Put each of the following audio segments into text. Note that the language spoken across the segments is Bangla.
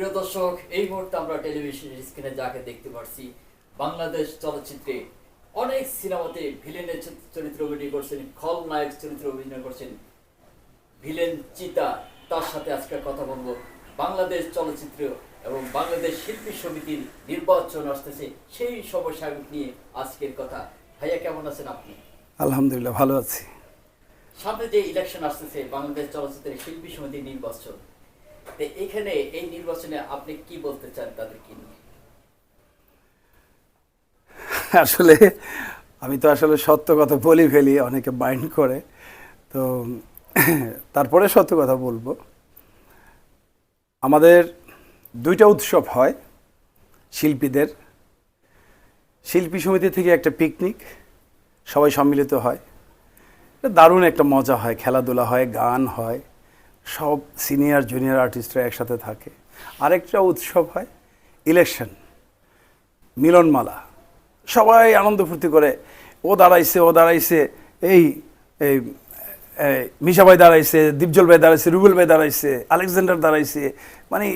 প্রিয় দর্শক এই মুহূর্তে আমরা টেলিভিশন স্ক্রিনে যাকে দেখতে পাচ্ছি বাংলাদেশ চলচ্চিত্রে অনেক সিনেমাতে ভিলেনের চরিত্র অভিনয় করছেন খলনায়ক চরিত্র অভিনয় করছেন ভিলেন চিতা। তার সাথে আজকে কথা বলব বাংলাদেশ চলচ্চিত্র এবং বাংলাদেশ শিল্পী সমিতির নির্বাচন আসতেছে সেই সমস্যা নিয়ে আজকের কথা। ভাইয়া কেমন আছেন আপনি? আলহামদুলিল্লাহ ভালো আছি। সামনে যে ইলেকশন আসতেছে বাংলাদেশ চলচ্চিত্রের শিল্পী সমিতির নির্বাচন এখানে এই নির্বাচনে আপনি কি বলতে চান তাদেরকে নিয়ে? আসলে আমি তো আসলে সত্য কথা বলি ফেলি, অনেকে মাইন্ড করে। তো তারপরে সত্য কথা বলব। আমাদের দুইটা উৎসব হয় শিল্পীদের। শিল্পী সমিতি থেকে একটা পিকনিক, সবাই সম্মিলিত হয়। দারুণ একটা মজা হয়, খেলাধুলা হয়, গান হয়। সব সিনিয়র, জুনিয়র আর্টিস্টরা একসাথে থাকে। আরেকটা উৎসব হয় ইলেকশন মিলনমালা। সবাই আনন্দ ফুর্তি করে, ও দাঁড়াইছে ও দাঁড়াইছে, এই এই মিশা ভাই দাঁড়াইছে, দীপজল ভাই দাঁড়াইছে, রুবেল ভাই দাঁড়াইছে, আলেকজান্ডার দাঁড়াইছে মানে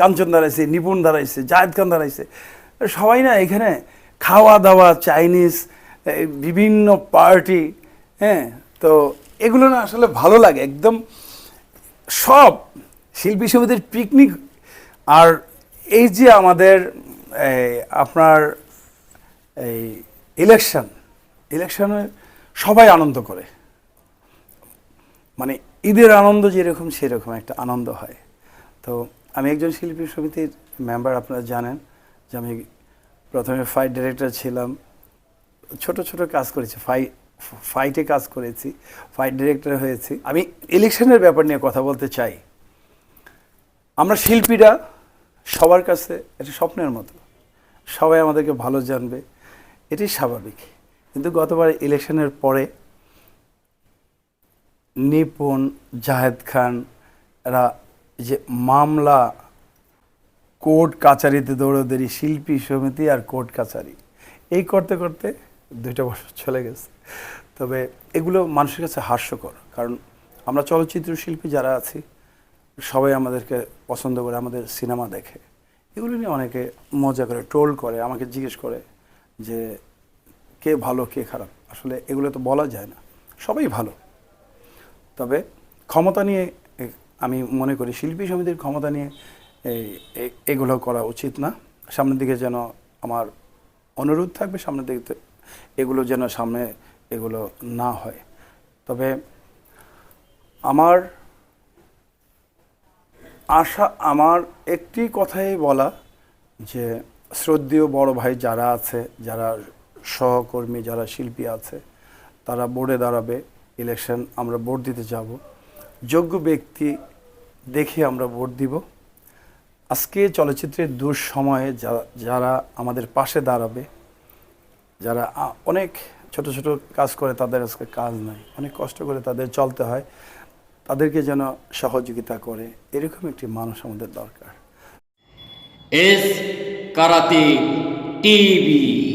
কাঞ্চন দাঁড়াইছে, নিপুণ দাঁড়াইছে, জায়েদ খান দাঁড়াইছে। সবাই না এখানে খাওয়া দাওয়া চাইনিজ বিভিন্ন পার্টি হ্যাঁ তো এগুলো না আসলে ভালো লাগে, একদম সব শিল্পী সমিতির পিকনিক আর এই যে আমাদের আপনার এই ইলেকশন ইলেকশনে সবাই আনন্দ করে। মানে ঈদের আনন্দ যেরকম সেরকম একটা আনন্দ হয়। তো আমি একজন শিল্পী সমিতির মেম্বার আপনারা জানেন যে আমি প্রথমে ফাইট ডিরেক্টর ছিলাম। ছোট ছোট কাজ করেছি। ফাই ফাইটে কাজ করেছি ফাইট ডিরেক্টর হয়েছি। আমি ইলেকশনের ব্যাপার নিয়ে কথা বলতে চাই। আমরা শিল্পীরা সবার কাছে এটা স্বপ্নের মতো। সবাই আমাদেরকে ভালো জানবে এটি স্বাভাবিক। কিন্তু গতবার ইলেকশনের পরে নিপুণ, জাহেদ খান এরা যে মামলা, কোর্ট কাচারিতে দৌড়দৌড়ি, শিল্পী সমিতি আর কোর্ট কাচারি এই করতে করতে দুইটা বছর চলে গেছে। তবে এগুলো মানুষের কাছে হাস্যকর। কারণ আমরা চলচ্চিত্র শিল্পী যারা আছি, সবাই আমাদেরকে পছন্দ করে, আমাদের সিনেমা দেখে। এগুলো নিয়ে অনেকে মজা করে, ট্রোল করে, আমাকে জিজ্ঞেস করে যে কে ভালো, কে খারাপ। আসলে এগুলো তো বলা যায় না। সবাই ভালো। তবে ক্ষমতা নিয়ে আমি মনে করি শিল্পী সমিতির ক্ষমতা নিয়ে এগুলো করা উচিত না। সামনের দিকে যেন আমার অনুরোধ থাকবে, সামনের দিকে এগুলো যেন সামনে এগুলো না হয়। তবে আমার আশা, আমার একটি কথাই বলা যে শ্রদ্ধেয় বড় ভাই যারা আছে, যারা সহকর্মী, যারা শিল্পী আছে, তারা বোর্ডে দাঁড়াবে, ইলেকশন আমরা ভোট দিতে যাব। যোগ্য ব্যক্তি দেখে আমরা ভোট দিব। আজকে চলচ্চিত্রের দুঃসময়ে যারা আমাদের পাশে দাঁড়াবে যারা অনেক ছোট ছোট কাজ করে তাদের আজকে কাজ নাই। অনেক কষ্ট করে তাদের চলতে হয়। তাদেরকে যেন সহযোগিতা করে, এরকম একটি মানুষ আমাদের দরকার। S karate TV.